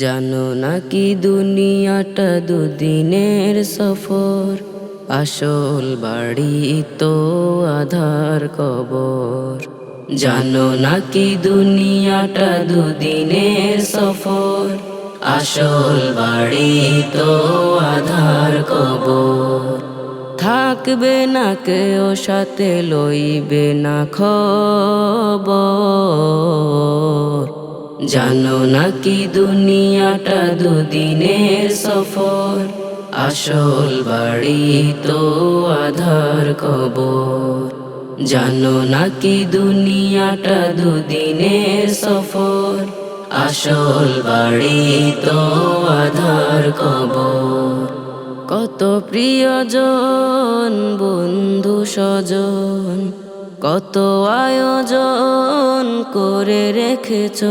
জানো নাকি দুনিয়াটা দুদিনের সফর? আসল বাড়ি তো আধার কবর। জানো নাকি দুনিয়াটা দুদিনের সফর? আসল বাড়ি তো আধার কবর। থাকবে না কেউ সাথে লইবে না খবর। জানো নাকি দুনিয়াটা দুদিনের সফর? আসল বাড়ি তো আধার কবর। জানো নাকি দুনিয়াটা দুদিনের সফর? আসল বাড়ি তো আধার কবর। কত প্রিয়জন, বন্ধু স্বজন কত আয়োজন করে রেখেছ।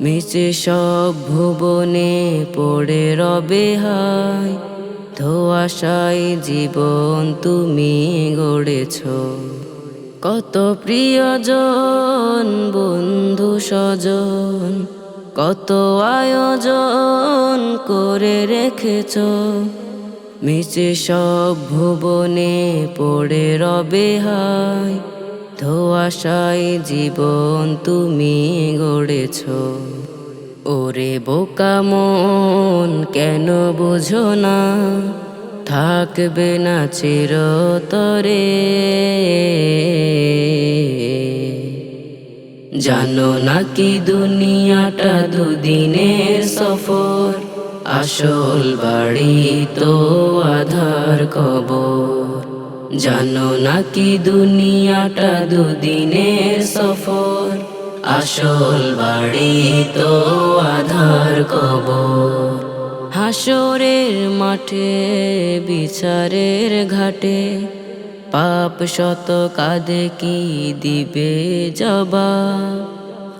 মিশে সব ভুবনে পড়ে রবে হায়। ধোয়াশায় জীবন তুমি গড়েছ। কত প্রিয়জন, বন্ধু, স্বজন, কত আয়োজন করে রেখেছ। মিশে সব ভুবনে পড়ে রবে হায়। ধোয়াশায় জীবন তুমি গড়েছ। ওরে বোকা মন, কেন বুঝো না? থাকবে না চিরতরে। জানো নাকি দুনিয়াটা দুদিনের সফর? আসল বাড়ি তো আধার কবর। জানো নাকি দুনিয়াটা দুদিনের সফর? আসল বাড়ি তো আধার কবর। হাসরের মাঠে, বিচারের ঘাটে, পাপ শত কাঁদে কি দিবে জবা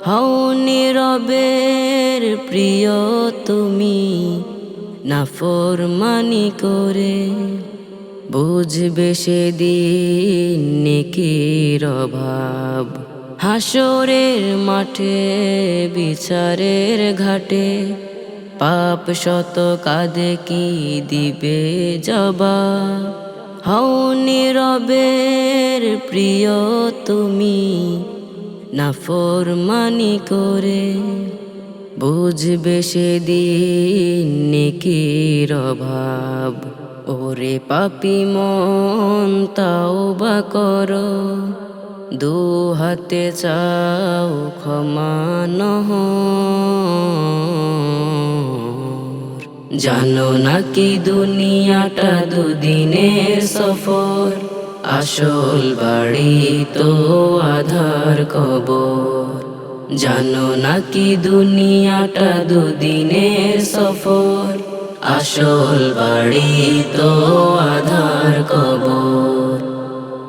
হও নীরবের প্রিয় তুমি। নাফরমানি করে, বুঝবে সেদিন নেকির অভাব। হাসরের মাঠে, বিচারের ঘাটে, পাপ শত কাঁদে কি দিবে জবা হও নীরবের প্রিয় তুমি নাফরমানি করে বুঝবে সেদিন নেকির অভাব। ওরে পাপি মন, তাও বা করো। দু হাতে চাও, ক্ষমা নহর জানো নাকি দুনিয়াটা দুদিনের সফর? আসল বাড়ি তো আধার কবর। জানো নাকি দুনিয়াটা দুদিনের সফর? আসল বাড়ি তো আধার কবর।